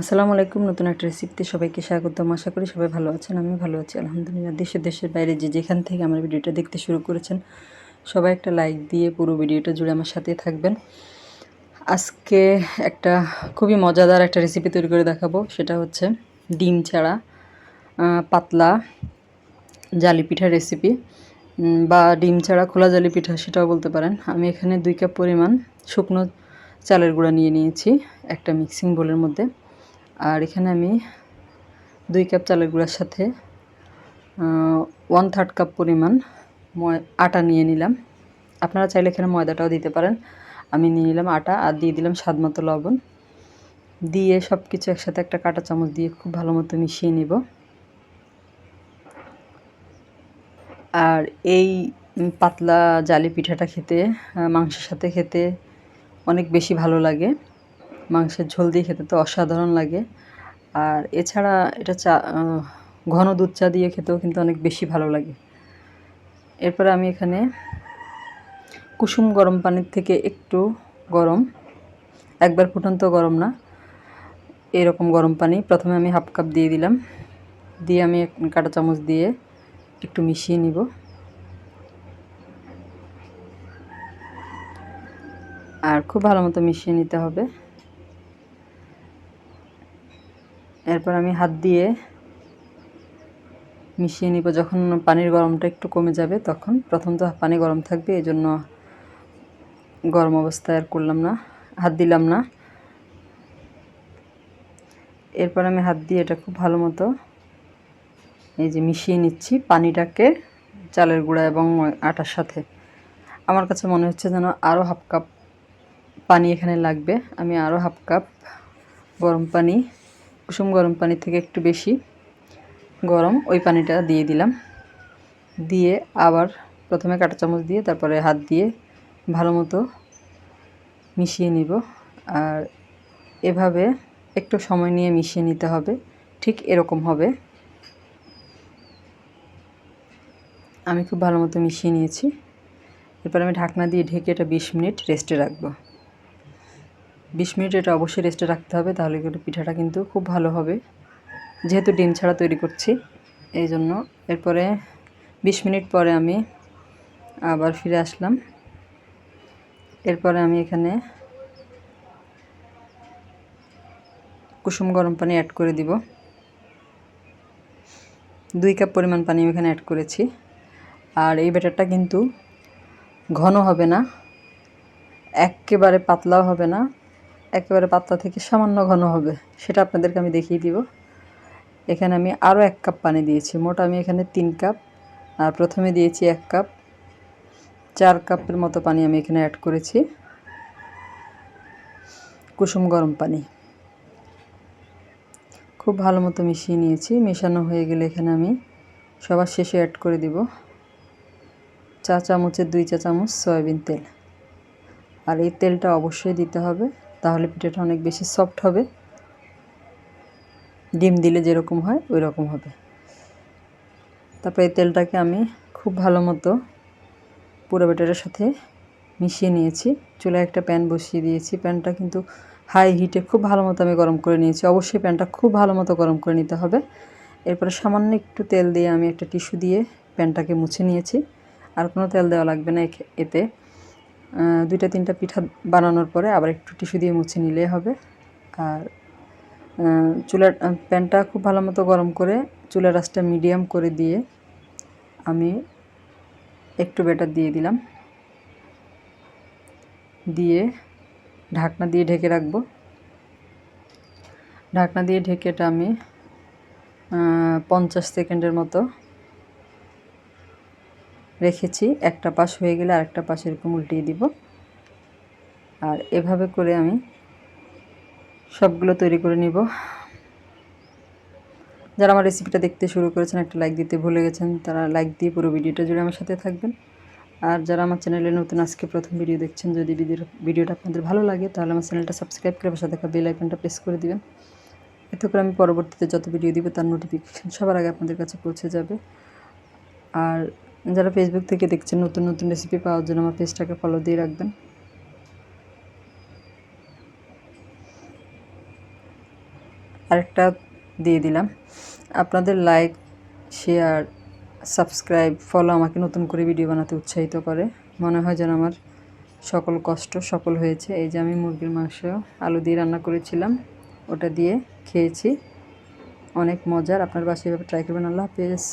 আসসালামু আলাইকুম, নতুন একটা রেসিপিতে সবাইকে স্বাগতম। আশা করি সবাই ভালো আছেন, আমি ভালো আছি, আলহামদুলিল্লাহ। দেশের দেশের বাইরে যে যেখান থেকে আমার ভিডিওটা দেখতে শুরু করেছেন, সবাই একটা লাইক দিয়ে পুরো ভিডিওটা জুড়ে আমার সাথে থাকবেন। আজকে একটা খুবই মজাদার একটা রেসিপি তৈরি করে দেখাবো, সেটা হচ্ছে ডিম ছাড়া পাতলা জালি পিঠার রেসিপি বা ডিম ছাড়া খোলা জালি পিঠা, সেটাও বলতে পারেন। আমি এখানে দুই কাপ পরিমাণ শুকনো চালের গুঁড়া নিয়ে নিয়েছি, একটা মিক্সিং বোলের মধ্যে। আর এখানে আমি দুই কাপ চালের গুঁড়ার সাথে ওয়ান থার্ড কাপ পরিমাণ আটা নিয়ে নিলাম। আপনারা চাইলে এখানে ময়দাটাও দিতে পারেন। আমি নিয়ে নিলাম আটা আর দিয়ে দিলাম স্বাদ মতো লবণ। দিয়ে সব কিছু একসাথে একটা কাঁটা চামচ দিয়ে খুব ভালো মতো মিশিয়ে নিব। আর এই পাতলা জালি পিঠাটা খেতে মাংসের সাথে খেতে অনেক বেশি ভালো লাগে। মাংসের ঝোল দিয়ে খেতে তো অসাধারণ লাগে। আর এছাড়া এটা চা ঘন দুধ চা দিয়ে খেতেও কিন্তু অনেক বেশি ভালো লাগে। এরপরে আমি এখানে কুসুম গরম পানির থেকে একটু গরম, একবার ফুটন্ত গরম না, এরকম গরম পানি। প্রথমে আমি হাফ কাপ দিয়ে দিলাম। দিয়ে আমি কাঁটা চামচ দিয়ে একটু মিশিয়ে নিব। আর খুব ভালো মতো মিশিয়ে নিতে হবে। এরপর আমি হাত দিয়ে মিশিয়ে নিব। যখন পানির গরমটা একটু কমে যাবে তখন প্রথম তো পানি গরম থাকবে, এই জন্য গরম অবস্থায় আর করলাম না, হাত দিলাম না। এরপর আমি হাত দিয়ে এটা খুব ভালো মতো এই যে মিশিয়ে নিচ্ছি পানিটাকে চালের গুঁড়া এবং আটার সাথে। আমার কাছে মনে হচ্ছে যেন আরও হাফ কাপ পানি এখানে লাগবে। আমি আরও হাফ কাপ গরম পানি কুসুম গরম পানি থেকে একটু বেশি গরম ওই পানিটা দিয়ে দিলাম। দিয়ে আবার প্রথমে কাঁটা চামচ দিয়ে, তারপরে হাত দিয়ে ভালো মতো মিশিয়ে নিব। আর এভাবে একটু সময় নিয়ে মিশিয়ে নিতে হবে, ঠিক এরকম হবে। আমি খুব ভালো মতো মিশিয়ে নিয়েছি। এরপর আমি ঢাকনা দিয়ে ঢেকে এটা বিশ মিনিট রেস্টে রাখব। বিশ মিনিট এটা অবশ্যই রেস্টে রাখতে হবে, তাহলে কিন্তু পিঠাটা কিন্তু খুব ভালো হবে। যেহেতু ডিম ছাড়া তৈরি করছি এই জন্য এরপরে বিশ মিনিট পরে আমি আবার ফিরে আসলাম। এরপরে আমি এখানে কুসুম গরম পানি অ্যাড করে দিব। দুই কাপ পরিমাণ পানি আমি এখানে অ্যাড করেছি। আর এই ব্যাটারটা কিন্তু ঘন হবে না, একেবারে পাতলাও হবে না একেবারে পাতলা থেকে সামান্য ঘন হবে, সেটা আপনাদেরকে আমি দেখিয়ে দিব। এখানে আমি আরও এক কাপ পানি দিয়েছি, মোট আমি এখানে তিন কাপ, আর প্রথমে দিয়েছি এক কাপ। চার কাপের মতো পানি আমি এখানে অ্যাড করেছি। কুসুম গরম পানি। খুব ভালো মতো মিশিয়ে নিয়েছি, মেশানো হয়ে গেলে এখানে আমি সবার শেষে অ্যাড করে দিব। চা চামচের দুই চা চামচ সয়াবিন তেল। আর এই তেলটা অবশ্যই দিতে হবে। তাহলে পিঠাটা অনেক বেশি সফট হবে। ডিম দিলে যেরকম হয় ওই রকম হবে। তারপরে এই তেলটাকে আমি খুব ভালো মতো পুরো ব্যাটারের সাথে মিশিয়ে নিয়েছি। চুলায় একটা প্যান বসিয়ে দিয়েছি। প্যানটা কিন্তু হাই হিটে খুব ভালো মতো আমি গরম করে নিয়েছি। অবশ্যই প্যানটা খুব ভালো মতো গরম করে নিতে হবে। এরপরে সামান্য একটু তেল দিয়ে আমি একটা টিস্যু দিয়ে প্যানটাকে মুছে নিয়েছি। আর কোনো তেল দেওয়া লাগবে না এতে। দুইটা, তিনটা পিঠা বানানোর পরে আবার একটু টিস্যু দিয়ে মুছে নিলেই হবে। আর চুলার প্যানটা খুব ভালো মতো গরম করে চুলার আঁচটা মিডিয়াম করে দিয়ে আমি একটু ব্যাটার দিয়ে দিলাম। দিয়ে ঢাকনা দিয়ে ঢেকে রাখব। ঢাকনা দিয়ে ঢেকেটা আমি পঞ্চাশ সেকেন্ডের মতো রেখেছি, একটা পাশ হয়ে গেলে আরেকটা পাশ এরকম উল্টিয়ে দিব। আর এভাবে করে আমি সবগুলো তৈরি করে নিব। যারা আমার রেসিপিটা দেখতে শুরু করেছেন, একটা লাইক দিতে ভুলে গেছেন, তারা লাইক দিয়ে পুরো ভিডিওটা জুড়ে আমার সাথে থাকবেন। আর যারা আমার চ্যানেলে নতুন, আজকে প্রথম ভিডিও দেখছেন, যদি ভিডিও ভিডিওটা আপনাদের ভালো লাগে, তাহলে আমার চ্যানেলটা সাবস্ক্রাইব করে পাশে থাকা বেল আইকনটা প্রেস করে দিবেন। এতে করে আমি পরবর্তীতে যত ভিডিও দিব, তার নোটিফিকেশান সবার আগে আপনাদের কাছে পৌঁছে যাবে। আর যারা ফেসবুক থেকে দেখছেন, নতুন নতুন রেসিপি পাওয়ার জন্য আমার পেজটাকে ফলো দিয়ে রাখবেন। আরেকটা দিয়ে দিলাম। আপনাদের লাইক শেয়ার সাবস্ক্রাইব ফলো আমাকে নতুন করে ভিডিও বানাতে উৎসাহিত করে। মনে হয় যেন আমার সকল কষ্ট সফল হয়েছে। এই যে আমি মুরগির মাংস, আলু দিয়ে রান্না করেছিলাম, ওটা দিয়ে খেয়েছি। অনেক মজার। আপনার বাসায় এভাবে ট্রাই করবেন। আল্লাহ হাফেজ।